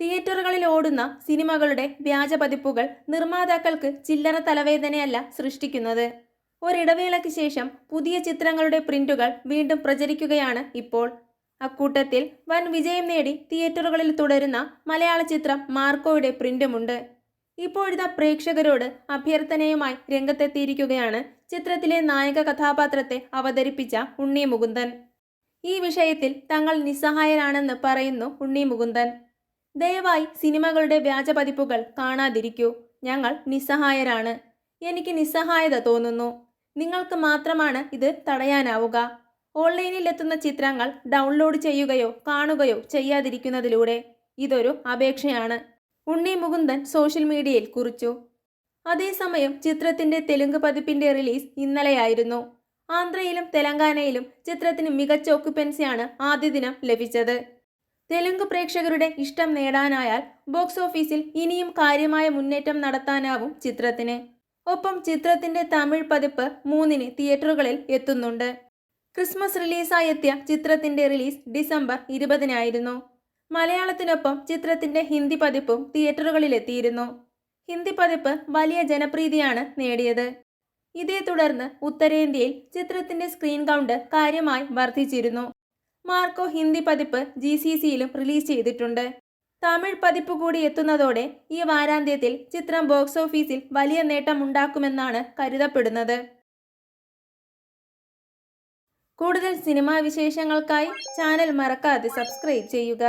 തിയേറ്ററുകളിൽ ഓടുന്ന സിനിമകളുടെ വ്യാജ പതിപ്പുകൾ നിർമ്മാതാക്കൾക്ക് ചില്ലറ തലവേദനയല്ല സൃഷ്ടിക്കുന്നത്. ഒരിടവേളയ്ക്ക് ശേഷം പുതിയ ചിത്രങ്ങളുടെ പ്രിന്റുകൾ വീണ്ടും പ്രചരിക്കുകയാണ് ഇപ്പോൾ. അക്കൂട്ടത്തിൽ വൻ വിജയം നേടി തിയേറ്ററുകളിൽ തുടരുന്ന മലയാള ചിത്രം മാർക്കോയുടെ പ്രിന്റുമുണ്ട്. ഇപ്പോഴിതാ പ്രേക്ഷകരോട് അഭ്യർത്ഥനയുമായി രംഗത്തെത്തിയിരിക്കുകയാണ് ചിത്രത്തിലെ നായക കഥാപാത്രത്തെ അവതരിപ്പിച്ച ഉണ്ണി മുകുന്ദൻ. ഈ വിഷയത്തിൽ തങ്ങൾ നിസ്സഹായരാണെന്ന് പറയുന്നു ഉണ്ണി മുകുന്ദൻ. ദയവായി സിനിമകളുടെ വ്യാജ പതിപ്പുകൾ കാണാതിരിക്കൂ. ഞങ്ങൾ നിസ്സഹായരാണ്. എനിക്ക് നിസ്സഹായത തോന്നുന്നു. നിങ്ങൾക്ക് മാത്രമാണ് ഇത് തടയാനാവുക. ഓൺലൈനിൽ എത്തുന്ന ചിത്രങ്ങൾ ഡൗൺലോഡ് ചെയ്യുകയോ കാണുകയോ ചെയ്യാതിരിക്കുന്നതിലൂടെ ഇതൊരു അപേക്ഷയാണ്. ഉണ്ണി മുകുന്ദൻ സോഷ്യൽ മീഡിയയിൽ കുറിച്ചു. അതേസമയം ചിത്രത്തിന്റെ തെലുങ്ക് പതിപ്പിന്റെ റിലീസ് ഇന്നലെയായിരുന്നു. ആന്ധ്രയിലും തെലങ്കാനയിലും ചിത്രത്തിന് മികച്ച ഒക്കുപ്പൻസിയാണ് ആദ്യ ദിനം ലഭിച്ചത്. തെലുങ്ക് പ്രേക്ഷകരുടെ ഇഷ്ടം നേടാനായാൽ ബോക്സ് ഓഫീസിൽ ഇനിയും കാര്യമായ മുന്നേറ്റം നടത്താനാവും ചിത്രത്തിന്. ഒപ്പം ചിത്രത്തിന്റെ തമിഴ് പതിപ്പ് മൂന്നിന് തിയേറ്ററുകളിൽ എത്തുന്നുണ്ട്. ക്രിസ്മസ് റിലീസായി എത്തിയ ചിത്രത്തിന്റെ റിലീസ് ഡിസംബർ ഇരുപതിനായിരുന്നു. മലയാളത്തിനൊപ്പം ചിത്രത്തിന്റെ ഹിന്ദി പതിപ്പും തിയേറ്ററുകളിൽ എത്തിയിരുന്നു. ഹിന്ദി പതിപ്പ് വലിയ ജനപ്രീതിയാണ് നേടിയത്. ഇതേ തുടർന്ന് ഉത്തരേന്ത്യയിൽ ചിത്രത്തിന്റെ സ്ക്രീൻ കൗണ്ട് കാര്യമായി വർദ്ധിച്ചിരുന്നു. മാർക്കോ ഹിന്ദി പതിപ്പ് ജി സി സിയിലും റിലീസ് ചെയ്തിട്ടുണ്ട്. തമിഴ് പതിപ്പ് കൂടി എത്തുന്നതോടെ ഈ വാരാന്ത്യത്തിൽ ചിത്രം ബോക്സ് ഓഫീസിൽ വലിയ നേട്ടം ഉണ്ടാക്കുമെന്നാണ് കരുതപ്പെടുന്നത്. കൂടുതൽ സിനിമാ വിശേഷങ്ങൾക്കായി ചാനൽ മറക്കാതെ സബ്സ്ക്രൈബ് ചെയ്യുക.